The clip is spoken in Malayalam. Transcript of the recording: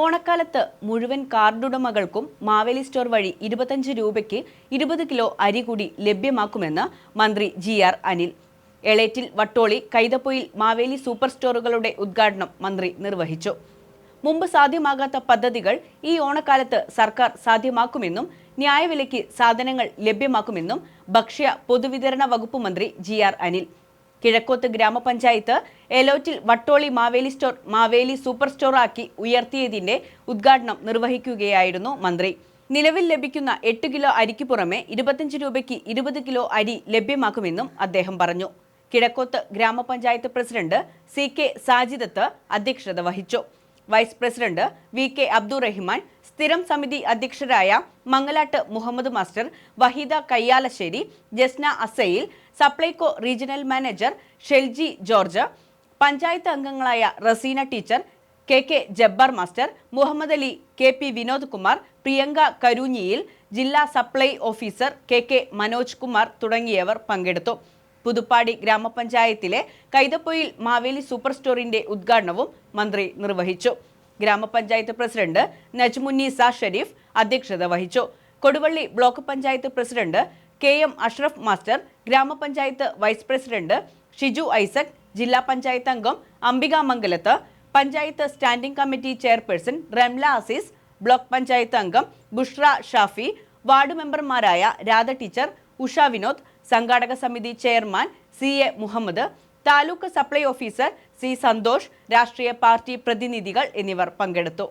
ഓണക്കാലത്ത് മുഴുവൻ കാർഡുടമകൾക്കും മാവേലി സ്റ്റോർ വഴി ഇരുപത്തഞ്ച് രൂപയ്ക്ക് ഇരുപത് കിലോ അരി കൂടി ലഭ്യമാക്കുമെന്ന് മന്ത്രി G R Anil. Elettil Vattoli Kaithapoyil Maveli super സ്റ്റോറുകളുടെ ഉദ്ഘാടനം മന്ത്രി നിർവഹിച്ചു. മുമ്പ് സാധ്യമാകാത്ത പദ്ധതികൾ ഈ ഓണക്കാലത്ത് സർക്കാർ സാധ്യമാക്കുമെന്നും ന്യായവിലയ്ക്ക് സാധനങ്ങൾ ലഭ്യമാക്കുമെന്നും ഭക്ഷ്യ പൊതുവിതരണ വകുപ്പ് മന്ത്രി ജി ആർ അനിൽ. കിഴക്കോത്ത് ഗ്രാമപഞ്ചായത്ത് Elettil Vattoli Maveli store Maveli super store ആക്കി ഉയർത്തിയതിന്റെ ഉദ്ഘാടനം നിർവഹിക്കുകയായിരുന്നു മന്ത്രി. നിലവിൽ ലഭിക്കുന്ന എട്ട് കിലോ അരിക്ക് പുറമെ ഇരുപത്തിയഞ്ച് രൂപയ്ക്ക് ഇരുപത് കിലോ അരി ലഭ്യമാക്കുമെന്നും അദ്ദേഹം പറഞ്ഞു. കിഴക്കോത്ത് ഗ്രാമപഞ്ചായത്ത് പ്രസിഡന്റ് സി കെ സാജിദത്ത് അധ്യക്ഷത വഹിച്ചു. Vice president V K Abdurahiman സ്ഥിരം സമിതി അധ്യക്ഷരായ Mangalat Muhammad master Waheeda Kayyalassery Jasna Asayil Supplyco regional manager Shelji George panchayat അംഗങ്ങളായ Raseena teacher K K Jabbar master Muhammad Ali K P Vinod Kumar Priyanka Karoonjiyil ജില്ലാ supply officer K K Manoj Kumar തുടങ്ങിയവർ പങ്കെടുത്തു. പുതുപ്പാടി ഗ്രാമപഞ്ചായത്തിലെ കൈതപ്പൊയിൽ മാവേലി സൂപ്പർ സ്റ്റോറിന്റെ ഉദ്ഘാടനവും മന്ത്രി നിർവഹിച്ചു. ഗ്രാമപഞ്ചായത്ത് പ്രസിഡന്റ് നജ്മുന്നീസ ഷെരീഫ് അധ്യക്ഷത വഹിച്ചു. Koduvally block panchayat president K M Ashraf master ഗ്രാമപഞ്ചായത്ത് വൈസ് പ്രസിഡന്റ് ഷിജു ഐസക് ജില്ലാ പഞ്ചായത്ത് അംഗം Ambika Mangalath panchayat standing committee chairperson Ramla Azeez block panchayat അംഗം ബുഷ്ര ഷാഫി വാർഡ് മെമ്പർമാരായ രാധ ടീച്ചർ ഉഷ വിനോദ് സംഘാടക സമിതി chairman C A Muhammad taluk supply officer C Santhosh രാഷ്ട്രീയ പാർട്ടി പ്രതിനിധികൾ എന്നിവർ പങ്കെടുത്തു.